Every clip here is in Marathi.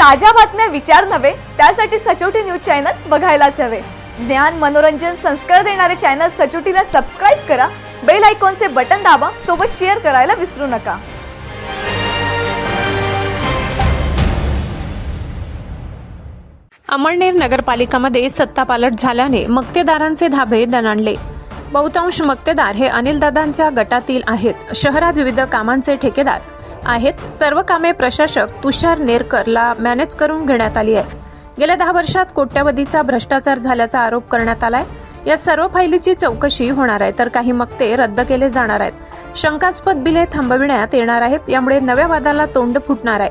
ताज्या बातम्या विचार नव्हे त्यासाठी सचोटी न्यूज चॅनल बघायलाच हवे. ज्ञान मनोरंजन संस्कार देणारे चॅनल सचोटीला सबस्क्राईब करा बेल आयकॉनचे बटन दाबा सोबत शेअर करायला विसरू नका. अमळनेर नगरपालिकामध्ये सत्तापालट झाल्याने मक्तेदारांचे धाबे दणाणले. बहुतांश मक्तेदार हे अनिलदादांच्या गटातील आहेत. शहरात विविध कामांचे ठेकेदार आहेत. सर्व कामे प्रशासक तुषार नेरकरला मॅनेज करून घेण्यात आली आहे गेल्या दहा वर्षात कोट्यावधीचा भ्रष्टाचार झाल्याचा आरोप करण्यात आलाय. या सर्व फायलीची चौकशी होणार आहे तर काही मक्ते रद्द केले जाणार आहेत. शंकास्पद बिले थांबविण्यात येणार आहेत यामुळे नव्या वादाला तोंड फुटणार आहे.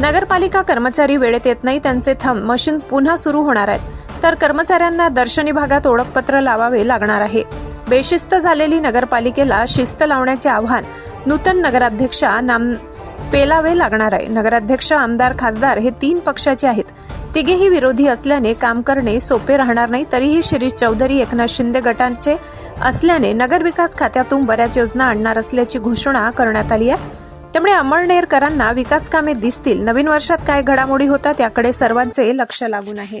नगरपालिका कर्मचारी वेळेत येत नाही त्यांचे थंब मशीन पुन्हा सुरू होणार आहेत. तर कर्मचाऱ्यांना दर्शनी भागात ओळखपत्र लावावे लागणार आहे. बेशिस्त झालेली नगरपालिकेला शिस्त लावण्याचे आव्हान नूतन नगराध्यक्षा नाम पेलावे लागणार आहे. नगराध्यक्ष आमदार खासदार हे तीन पक्षाचे आहेत. तिघेही विरोधी असल्याने काम करणे सोपे राहणार नाही. तरीही शिरीष चौधरी एकनाथ शिंदे गटांचे असल्याने नगरविकास खात्यातून बऱ्याच योजना आणणार असल्याची घोषणा करण्यात आली आहे. त्यामुळे अमळनेरकरांना विकास कामे दिसतील. नवीन वर्षात काय घडामोडी होतात याकडे सर्वांचे लक्ष लागून आहे.